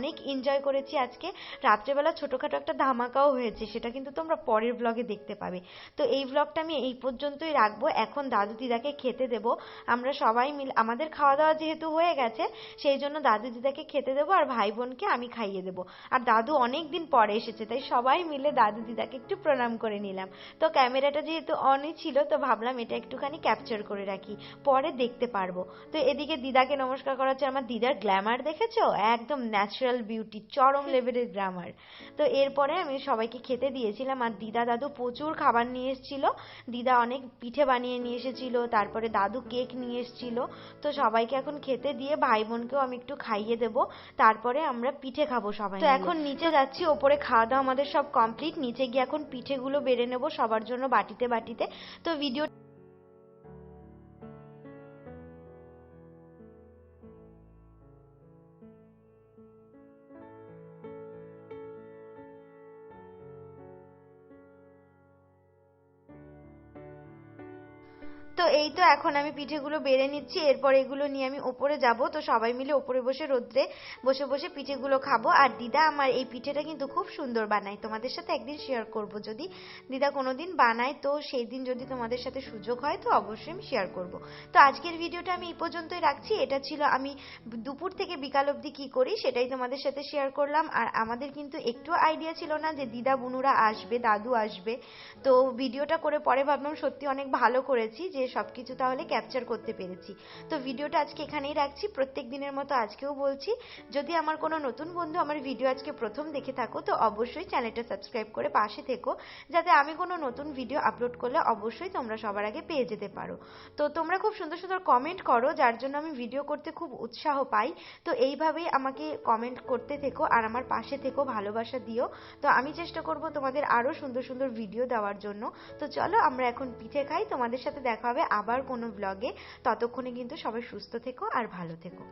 অনেক এনজয় করেছি আজকে। রাত্রেবেলা ছোটোখাটো একটা ধামাকাও হয়েছে, সেটা কিন্তু তোমরা পরের ব্লগে দেখতে পাবে। তো এই ব্লগটা আমি এই পর্যন্তই রাখব। এখন দাদু দিদাকে খেতে দেব। আমরা সবাই মিল আমাদের খাওয়া দাওয়া যেহেতু হয়ে গেছে, সেই জন্য দাদু দিদাকে খেতে দেবো আর ভাই বোনকে আমি খাইয়ে দেবো। আর দাদু অনেক দিন পরে এসেছে, তাই সবাই মিলে দাদু দিদাকে একটু প্রণাম করে নিলাম। তো ক্যামেরাটা যেহেতু অনই ছিল, তো ভাবলাম এটা একটুখানি ক্যাপচার করে রাখি। পরে দেখতে পারব। তো এদিকে দিদাকে নমস্কার করা হচ্ছে আমার দিদার গ্ল্যামার দেখেছ? একদম ন্যাচারাল বিউটি চরম লেভেলের গ্ল্যামার তো এরপরে আমি সবাইকে খেতে দিয়েছিলাম আর দিদা দাদু প্রচুর খাবার নিয়ে এসেছিল। দিদা অনেক পিঠে বানিয়ে নিয়ে এসেছিল তারপরে দাদু কেক নিয়ে এসেছিল। তো সবাইকে এখন খেতে দিয়ে ভাই বোনকেও আমি একটু খাইয়ে দেব। তারপরে আমরা পিঠে খাব সবাই তো এখন নিচে যাচ্ছি ওপরে খাওয়া দাওয়া আমাদের সব কমপ্লিট নিচে গিয়ে এখন পিঠেগুলো বেড়ে নেব সবার জন্য বাটিতে বাটিতে। তো ভিডিও তো এই তো এখন আমি পিঠেগুলো বেড়ে নিচ্ছি, এরপর এগুলো নিয়ে আমি ওপরে যাব। তো সবাই মিলে ওপরে বসে রোদ্রে বসে বসে পিঠেগুলো খাব। আর দিদা আমার এই পিঠেটা কিন্তু খুব সুন্দর বানায়। তোমাদের সাথে একদিন শেয়ার করব। যদি দিদা কোনোদিন বানায়, তো সেই দিন যদি তোমাদের সাথে সুযোগ হয়, তো অবশ্যই আমি শেয়ার করব। তো আজকের ভিডিওটা আমি এই পর্যন্তই রাখছি। এটা ছিল আমি দুপুর থেকে বিকাল অবধি কী করি, সেটাই তোমাদের সাথে শেয়ার করলাম। আর আমাদের কিন্তু একটু আইডিয়া ছিল না যে দিদা, বুনুরা আসবে, দাদু আসবে। তো ভিডিওটা করে পরে ভাবলাম সত্যি অনেক ভালো করেছি যে সব কিছু তাহলে ক্যাপচার করতে পেরেছি। তো ভিডিওটা আজকে এখানেই রাখছি। প্রত্যেক দিনের মতো আজকেও বলছি, যদি আমার কোনো নতুন বন্ধু আমার ভিডিও আজকে প্রথম দেখে থাকো, তো অবশ্যই চ্যানেলটা সাবস্ক্রাইব করে পাশে থেকো, যাতে আমি কোনো নতুন ভিডিও আপলোড করলে অবশ্যই তোমরা সবার আগে পেয়ে যেতে পারো। তো তোমরা খুব সুন্দর সুন্দর কমেন্ট করো, যার জন্য আমি ভিডিও করতে খুব উৎসাহ পাই। তো এইভাবেই আমাকে কমেন্ট করতে থেকো আর আমার পাশে থেকো, ভালোবাসা দিও। তো আমি চেষ্টা করব তোমাদের আরও সুন্দর সুন্দর ভিডিও দেওয়ার জন্য। তো চলো আমরা এখন পিঠে খাই, তোমাদের সাথে দেখা হবে আবার কোনো ব্লগে ততক্ষণে কিন্তু সবাই সুস্থ থেকো আর ভালো থেকো।